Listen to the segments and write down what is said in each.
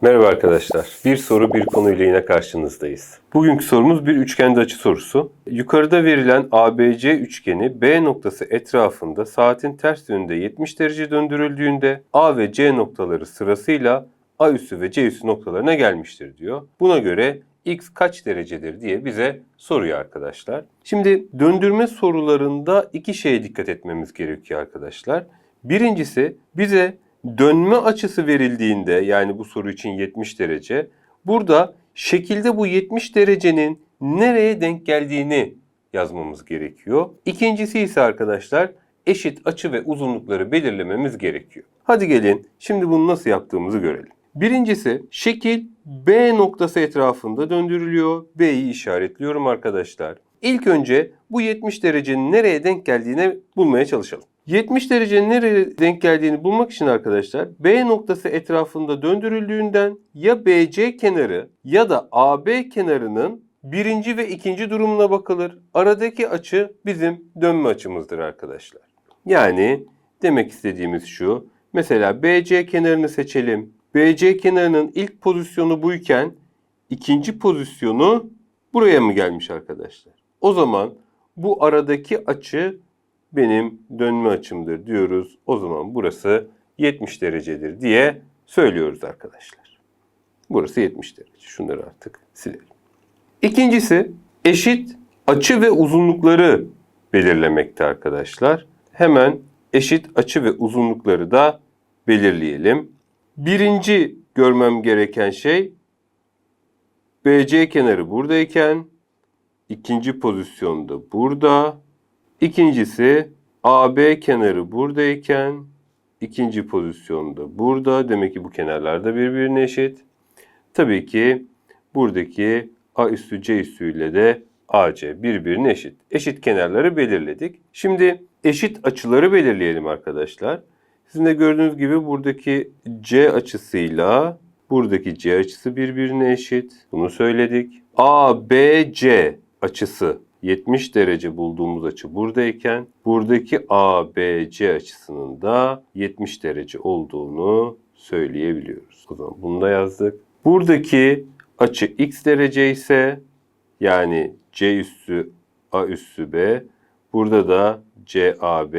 Merhaba arkadaşlar. Bir soru bir konuyla yine karşınızdayız. Bugünkü sorumuz bir üçgende açı sorusu. Yukarıda verilen ABC üçgeni B noktası etrafında saatin ters yönünde 70 derece döndürüldüğünde A ve C noktaları sırasıyla A üssü ve C üssü noktalarına gelmiştir diyor. Buna göre x kaç derecedir diye bize soruyor arkadaşlar. Şimdi döndürme sorularında iki şeye dikkat etmemiz gerekiyor arkadaşlar. Birincisi bize dönme açısı verildiğinde yani bu soru için 70 derece burada şekilde bu 70 derecenin nereye denk geldiğini yazmamız gerekiyor. İkincisi ise arkadaşlar eşit açı ve uzunlukları belirlememiz gerekiyor. Hadi gelin şimdi bunu nasıl yaptığımızı görelim. Birincisi şekil B noktası etrafında döndürülüyor. B'yi işaretliyorum arkadaşlar. İlk önce bu 70 derecenin nereye denk geldiğini bulmaya çalışalım. 70 derecenin nereye denk geldiğini bulmak için arkadaşlar B noktası etrafında döndürüldüğünden ya BC kenarı ya da AB kenarının birinci ve ikinci durumuna bakılır. Aradaki açı bizim dönme açımızdır arkadaşlar. Yani demek istediğimiz şu. Mesela BC kenarını seçelim. BC kenarının ilk pozisyonu buyken ikinci pozisyonu buraya mı gelmiş arkadaşlar? O zaman bu aradaki açı benim dönme açımdır diyoruz. O zaman burası 70 derecedir diye söylüyoruz arkadaşlar. Burası 70 derece. Şunları artık silelim. İkincisi eşit açı ve uzunlukları belirlemekte arkadaşlar. Hemen eşit açı ve uzunlukları da belirleyelim. Birinci görmem gereken şey BC kenarı buradayken ikinci pozisyonda burada. İkincisi AB kenarı buradayken ikinci pozisyonda burada. Demek ki bu kenarlar da birbirine eşit. Tabii ki buradaki A üssü C üssü ile de AC birbirine eşit. Eşit kenarları belirledik. Şimdi eşit açıları belirleyelim arkadaşlar. Sizin de gördüğünüz gibi buradaki C açısıyla buradaki C açısı birbirine eşit. Bunu söyledik. ABC açısı 70 derece bulduğumuz açı buradayken buradaki ABC açısının da 70 derece olduğunu söyleyebiliyoruz. O zaman bunu da yazdık. Buradaki açı x derece ise yani C üssü A üssü B burada da CAB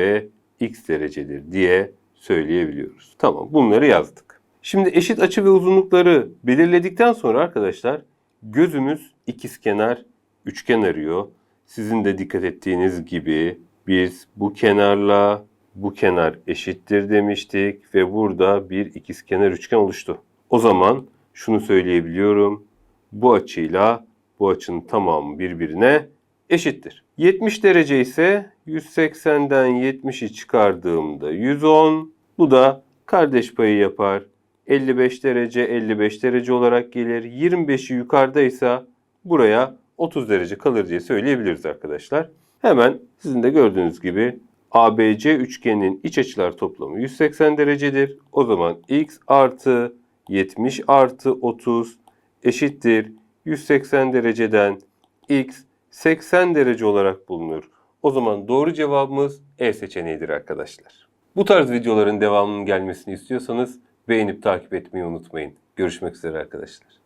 x derecedir diye söyleyebiliyoruz. Tamam bunları yazdık. Şimdi eşit açı ve uzunlukları belirledikten sonra arkadaşlar gözümüz ikizkenar üçgen arıyor. Sizin de dikkat ettiğiniz gibi biz bu kenarla bu kenar eşittir demiştik ve burada bir ikizkenar üçgen oluştu. O zaman şunu söyleyebiliyorum. Bu açıyla bu açının tamamı birbirine eşittir. 70 derece ise 180'den 70'i çıkardığımda 110. Bu da kardeş payı yapar. 55 derece 55 derece olarak gelir. 25'i yukarıdaysa buraya 30 derece kalır diye söyleyebiliriz arkadaşlar. Hemen sizin de gördüğünüz gibi ABC üçgeninin iç açılar toplamı 180 derecedir. O zaman x artı 70 artı 30 eşittir 180 dereceden x 80 derece olarak bulunur. O zaman doğru cevabımız E seçeneğidir arkadaşlar. Bu tarz videoların devamının gelmesini istiyorsanız beğenip takip etmeyi unutmayın. Görüşmek üzere arkadaşlar.